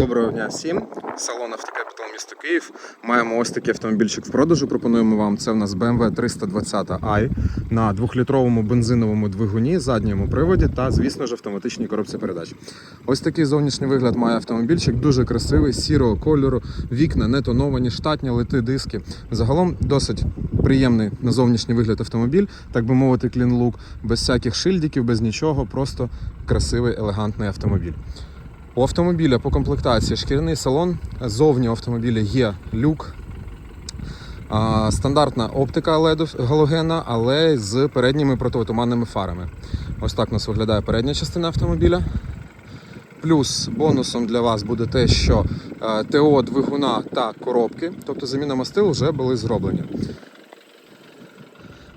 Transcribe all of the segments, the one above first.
Доброго дня всім. Салон Автокапітал місто Київ. Маємо ось такий автомобільчик в продажу. Пропонуємо вам. Це в нас BMW 320 i на двохлітровому бензиновому двигуні, задньому приводі та, звісно ж, автоматичній коробці передач. Ось такий зовнішній вигляд має автомобільчик, дуже красивий, сірого кольору, вікна не тоновані, штатні лити диски. Загалом досить приємний на зовнішній вигляд автомобіль, так би мовити, клін-лук, без всяких шильдиків, без нічого, просто красивий, елегантний автомобіль. У автомобіля по комплектації шкіряний салон. Зовні автомобіля є люк. Стандартна оптика LED галогена, але з передніми противотуманними фарами. Ось так у нас виглядає передня частина автомобіля. Плюс бонусом для вас буде те, що е, ТО двигуна та коробки, тобто заміна мастил, вже були зроблені.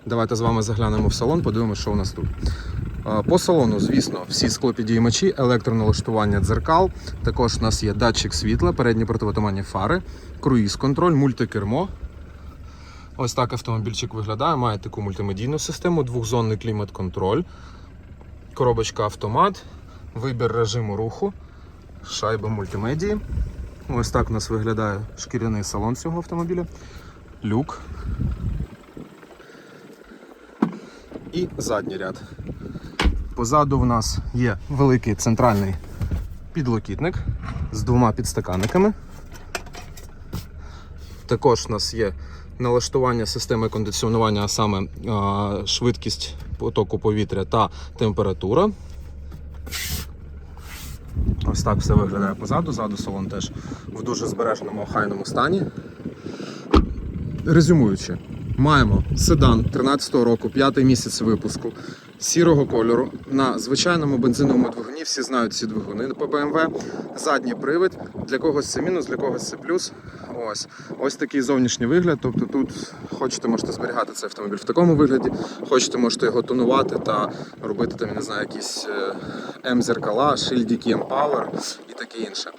Давайте з вами заглянемо в салон, подивимося, що у нас тут. По салону, звісно, всі склопідіймачі, електроналаштування дзеркал. Також у нас є датчик світла, передні противотуманні фари, круїз-контроль, мультикермо. Ось так автомобільчик виглядає. Має таку мультимедійну систему, двохзонний клімат-контроль, коробочка автомат, вибір режиму руху, шайба мультимедії. Ось так у нас виглядає шкіряний салон цього автомобіля, люк і задній ряд. Позаду в нас є великий центральний підлокітник з двома підстаканниками. Також у нас є налаштування системи кондиціонування, а саме а, швидкість потоку повітря та температура. Ось так все виглядає позаду. Ззаду салон теж в дуже збереженому охайному стані. Резюмуючи, маємо седан 13-го року, п'ятий місяць випуску, сірого кольору. На звичайному бензиновому двигуні всі знають ці двигуни по BMW. Задній привід. Для когось це мінус, для когось це плюс. Ось ось такий зовнішній вигляд. Тобто тут хочете, можете зберігати цей автомобіль в такому вигляді, хочете, можете його тонувати та робити там, я не знаю, якісь е, М-зеркала, шильдики, М-Power і таке інше.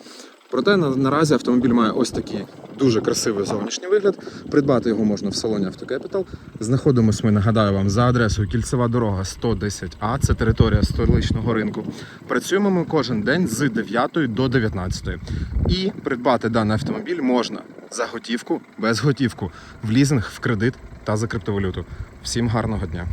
Проте наразі автомобіль має ось такий дуже красивий зовнішній вигляд. Придбати його можна в салоні Автокепітал. Знаходимося ми, нагадаю вам, за адресою Кільцева дорога 110А, це територія столичного ринку. Працюємо ми кожен день з 9 до 19. І придбати даний автомобіль можна за готівку, без готівку, в лізинг, в кредит та за криптовалюту. Всім гарного дня!